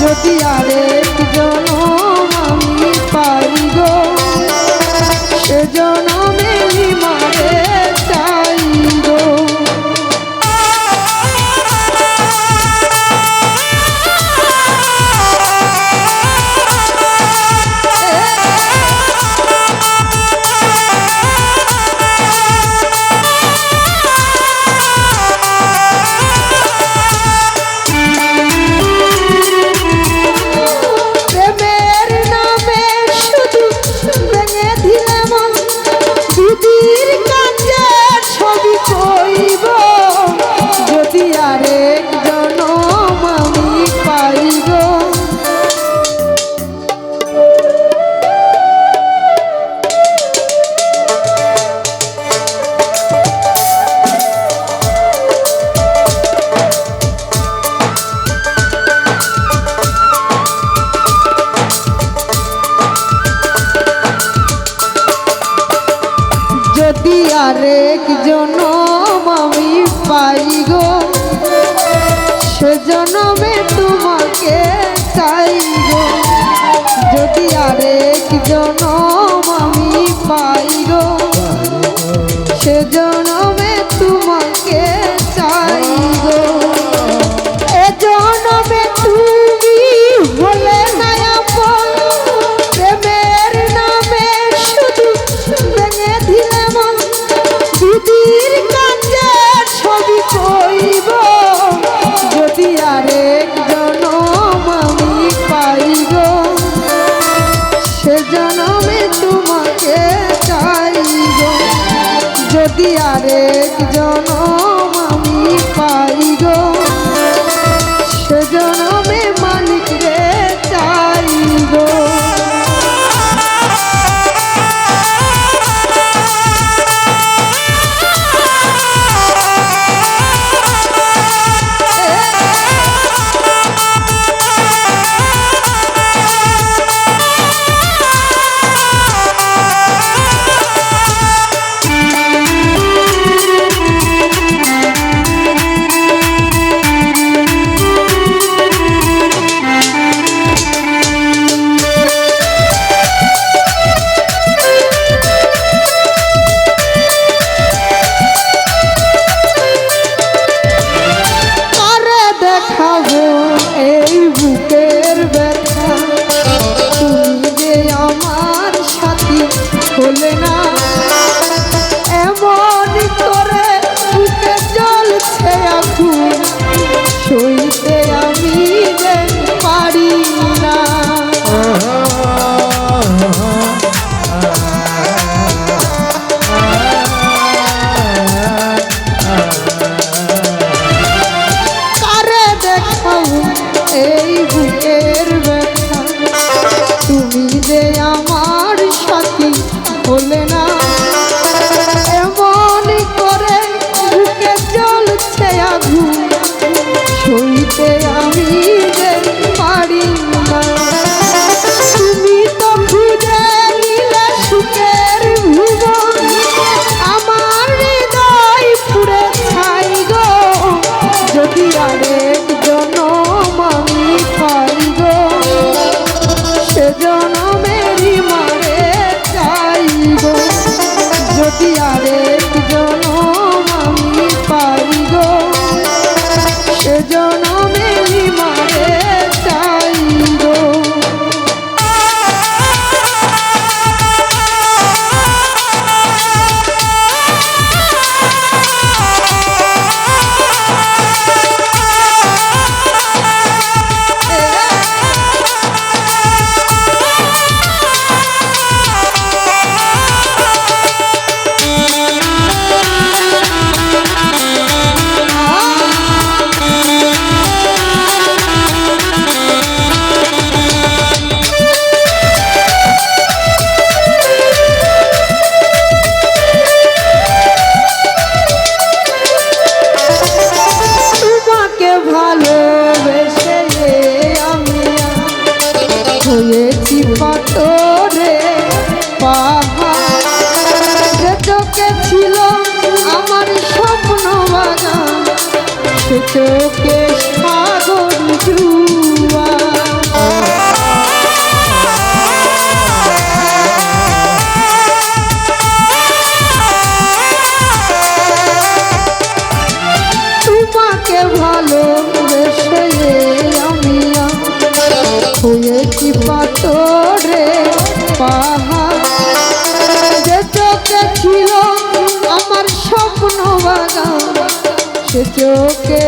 যদি আরেকজন আরেক জন হয়েছি পাথরে পাহাড় চোখে ছিল আমার স্বপ্ন বাগান সে চোখ সে চোখে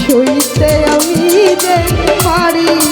সইতে আমি যে পারি।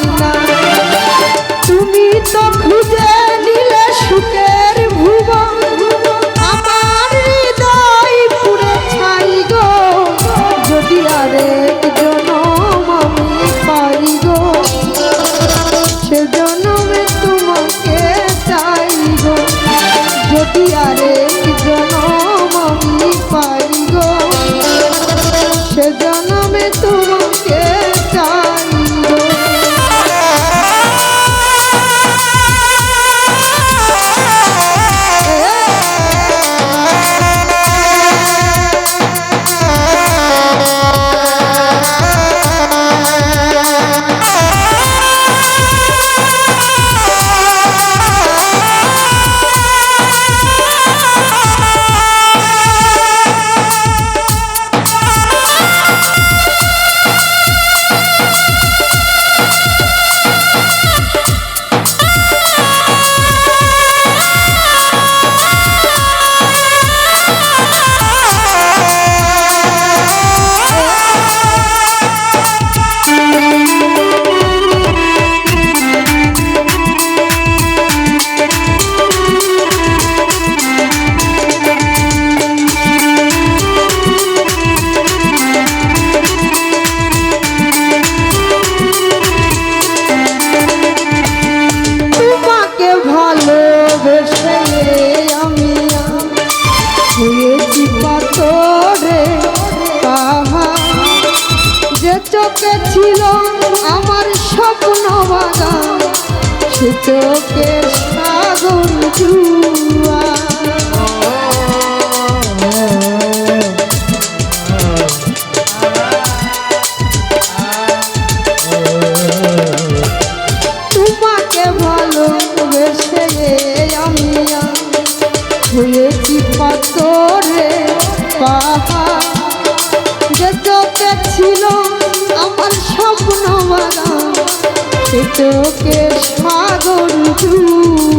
চোখে আগুন জুয়া চোখের সাগর তুমি